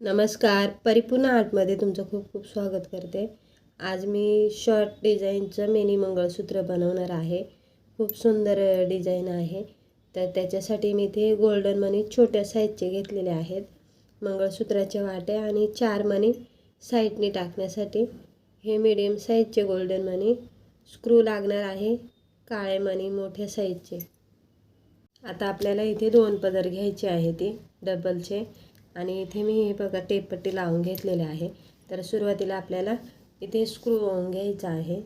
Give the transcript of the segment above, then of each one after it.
नमस्कार. परिपूर्ण आर्टमध्ये तुमचं खूप खूप स्वागत करते. आज मी शॉर्ट डिझाईनचं मिनी मंगळसूत्र बनवणार आहे. खूप सुंदर डिझाईन आहे. तर त्याच्यासाठी मी इथे गोल्डन मनी छोट्या साईजचे घेतलेले आहेत. मंगळसूत्राच्या वाट्या आणि चार मनी साईडने टाकण्यासाठी हे मिडियम साईजचे गोल्डन मनी स्क्रू लागणार आहे. काळे मनी मोठ्या साईजचे आता आपल्याला इथे दोन पदर घ्यायचे आहे ते डबलचे आणि इथे मी हे बघा टेपपट्टी लावून घेतलेले आहे. तर सुरुवातीला आपल्याला इथे स्क्रू लावून घ्यायचा आहे.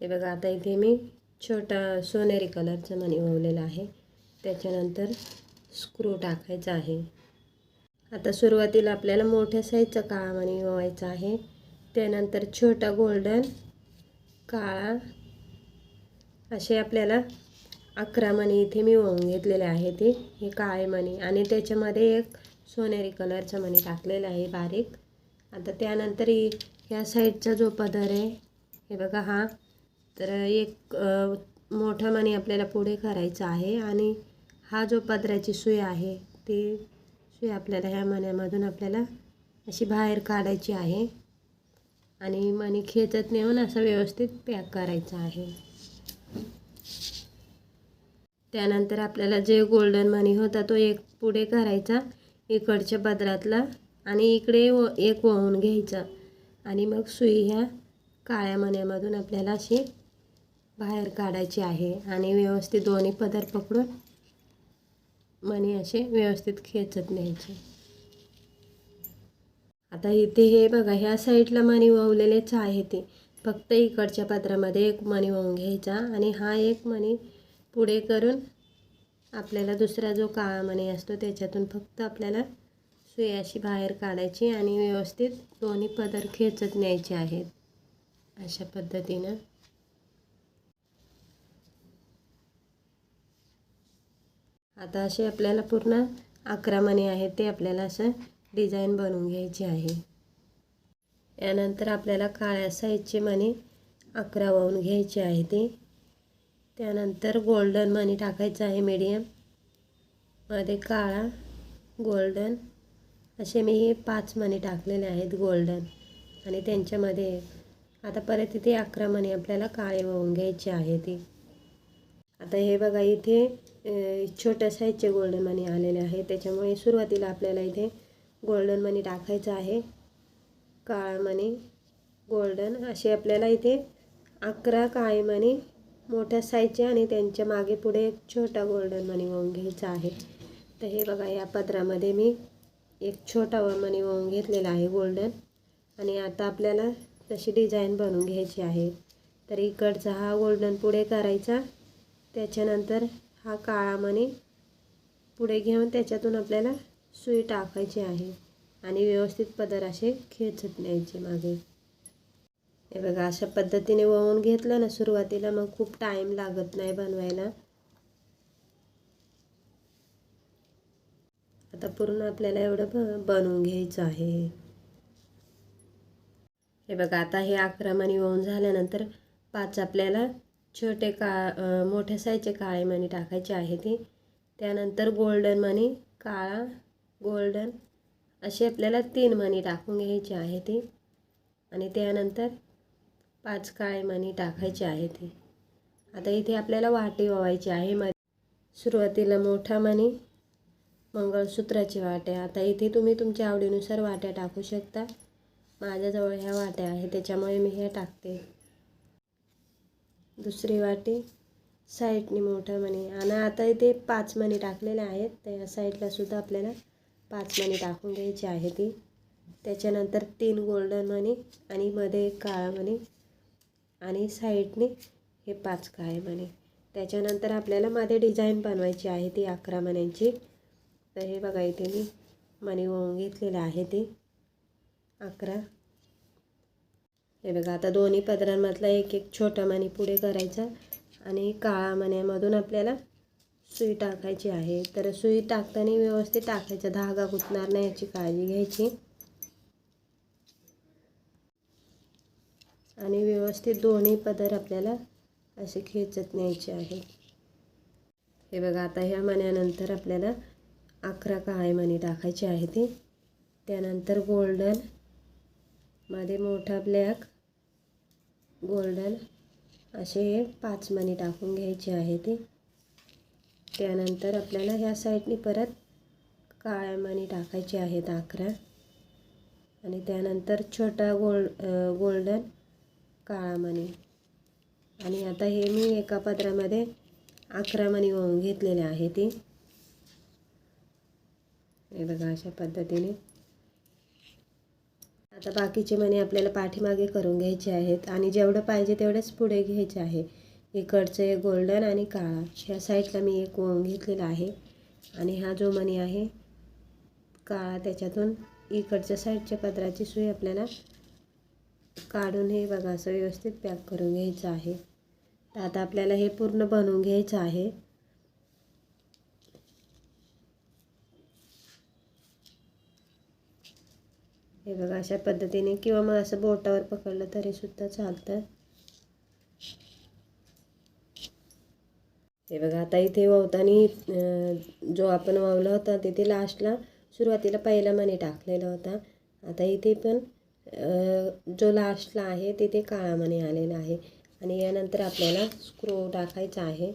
हे बघा आता इथे मी छोटा सोनेरी कलरचं मणी ओवलेलं आहे. त्याच्यानंतर स्क्रू टाकायचा आहे. आता सुरुवातीला आपल्याला मोठ्या साईजचा काळा मणी ओवायचा आहे. त्यानंतर छोटा गोल्डन काळा असे आपल्याला अकरा मणी इथे मी ओवून घेतलेले आहे ते. हे काळे मणी. आणि त्याच्यामध्ये एक सोनेरी कलरचा मणी टाकलेला आहे बारीक. आता त्यानंतर ह्या साईडचा जो पदर आहे हे बघा हा. तर एक मोठा मणी आपल्याला पुढे करायचा आहे आणि हा जो पदराची सुई आहे ती सुई आपल्याला ह्या मण्यामधून आपल्याला अशी बाहेर काढायची आहे. आणि मणी खेचत नेऊन असं व्यवस्थित पॅक करायचं आहे. त्यानंतर आपल्याला जे गोल्डन मनी होता तो एक पुढे करायचा. इकडच्या पदरातला आणि इकडे व एक वळून घ्यायचा. आणि मग सुई ह्या काळ्या मण्यामधून आपल्याला अशी बाहेर काढायची आहे. आणि व्यवस्थित दोन्ही पदर पकडून मणी असे व्यवस्थित खेचत न्यायचे. आता इथे हे बघा ह्या साईडला मणी वावलेलेच आहे ते. फक्त इकडच्या पत्रामध्ये एक मणी वाहून घ्यायचा आणि हा एक मणी पुढे करून आपल्याला दुसरा जो काळा मणी असतो त्याच्यातून फक्त आपल्याला सुई अशी बाहेर काढायची आणि व्यवस्थित दोन्ही पदर खेचत न्यायचे आहेत. अशा पद्धतीनं. आता असे आपल्याला पूर्ण अकरा मणी आहेत ते आपल्याला असं डिझाईन बनवून घ्यायची आहे. यानंतर आपल्याला काळ्या साईजचे मणी अकरा वाहून घ्यायचे आहे ते. त्यानंतर गोल्डन मनी टाकायचं आहे मीडियममध्ये काळा गोल्डन असे मी हे पाच मणी टाकलेले आहेत गोल्डन. आणि त्यांच्यामध्ये आता परत इथे अकरा मणी आपल्याला काळे वाहून घ्यायचे आहे ते आता हे बघा इथे छोट्या साईजचे गोल्डन मनी आलेले आहे त्याच्यामुळे सुरुवातीला आपल्याला इथे गोल्डन मनी टाकायचं आहे. काळा मणी गोल्डन असे आपल्याला इथे अकरा काळे मणी मोठ्या साईजचे आणि त्यांच्या मागे पुढे एक छोटा गोल्डन मनी वाहून घ्यायचा आहे. तर हे बघा या पदरामध्ये मी एक छोटा मनी वाहून घेतलेला आहे गोल्डन आणि आता आपल्याला तशी डिझाईन बनवून घ्यायची आहे. तर इकडचा हा गोल्डन पुढे करायचा. त्याच्यानंतर हा काळा मनी पुढे घेऊन त्याच्यातून आपल्याला सुई टाकायची आहे. आणि व्यवस्थित पदर असे खेचत न्यायचे मागे. हे बघा अशा पद्धतीने वळून घेतलं ना सुरुवातीला मग खूप टाईम लागत नाही बनवायला. आता पूर्ण आपल्याला एवढं ब बनवून घ्यायचं आहे. हे बघा आता हे अकरा मणी वळून झाल्यानंतर पाच आपल्याला छोटे का मोठ्या साईजचे काळे मणी टाकायचे आहे ते. त्यानंतर गोल्डन मणी काळा गोल्डन असे आपल्याला तीन मणी टाकून घ्यायचे आहे ते. आणि त्यानंतर पाच काळे मणी टाकायचे आहे ते. आता इथे आपल्याला वाटी वावायची आहे. म सुरुवातीला मोठा मणी मंगळसूत्राची वाट्या आता इथे तुम्ही तुमच्या आवडीनुसार वाट्या टाकू शकता. माझ्याजवळ ह्या वाट्या आहे त्याच्यामुळे मी ह्या टाकते. दुसरी वाटी साईडनी मोठा मणी. आणि आता इथे पाच मणी टाकलेले आहेत. तर या साईडलासुद्धा आपल्याला पाच मणी टाकून घ्यायची आहे ती. त्याच्यानंतर तीन गोल्डन मणी आणि मध्ये एक काळा मणी. आणि साईडने हे पाच काय म्हणे. त्याच्यानंतर आपल्याला माझे डिझाईन बनवायची आहे ती अकरा मण्यांची तर हे बघा इथे मी मणी वळून घेतलेलं आहे ते. अकरा. हे बघा आता दोन्ही पदरांमधला एक एक छोटा मणी पुढे करायचा आणि काळा मण्यामधून आपल्याला सुई टाकायची आहे. तर सुई टाकताना व्यवस्थित टाकायचं. धागा गुतणार नाही याची काळजी घ्यायची. आणि व्यवस्थित दोन्ही पदर आपल्याला असे खेचत न्यायचे आहे. हे बघा आता ह्या मण्यानंतर आपल्याला अकरा काळे मणी टाकायची आहे ती. त्यानंतर गोल्डनमध्ये मोठा ब्लॅक गोल्डन असे पाच मणी टाकून घ्यायचे आहे ते. त्यानंतर आपल्याला ह्या साईडनी परत काळ्या मणी टाकायचे आहेत अकरा. आणि त्यानंतर छोटा गोल्ड गोल्डन काळा मणी आणि आता हे मी एका पदरामध्ये अकरा मणी ओवून घेतलेले आहे ते. हे बघा अशा पद्धतीने. आता बाकीचे मणी आपल्याला पाठीमागे करून घ्यायचे आहेत आणि जेवढं पाहिजे तेवढंच पुढे घ्यायचे आहे. इकडचं हे गोल्डन आणि काळा. ह्या साईडला मी एक ओवून घेतलेला आहे. आणि हा जो मणी आहे काळा त्याच्यातून इकडच्या साईडच्या पदराची सुई आपल्याला काढून हे बघा असं व्यवस्थित पॅक करून घ्यायचं आहे. तर आता आपल्याला हे पूर्ण बनवून घ्यायचं आहे. हे बघा अशा पद्धतीने किंवा मग असं बोटावर पकडलं तरी सुद्धा चालतं. हे बघा आता इथे वावताना जो आपण वावला होता तिथे लास्टला सुरुवातीला पहिला मणी टाकलेला होता. आता इथे पण जो लास्टला आहे तिथे काळा मणी आलेला आहे. आणि यानंतर आपल्याला स्क्रू टाकायचा आहे.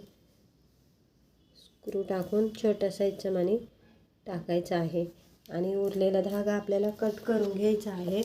स्क्रू टाकून छोट्या साईजचा मणी टाकायचा आहे. आणि उरलेला धागा आपल्याला कट करून घ्यायचा आहे.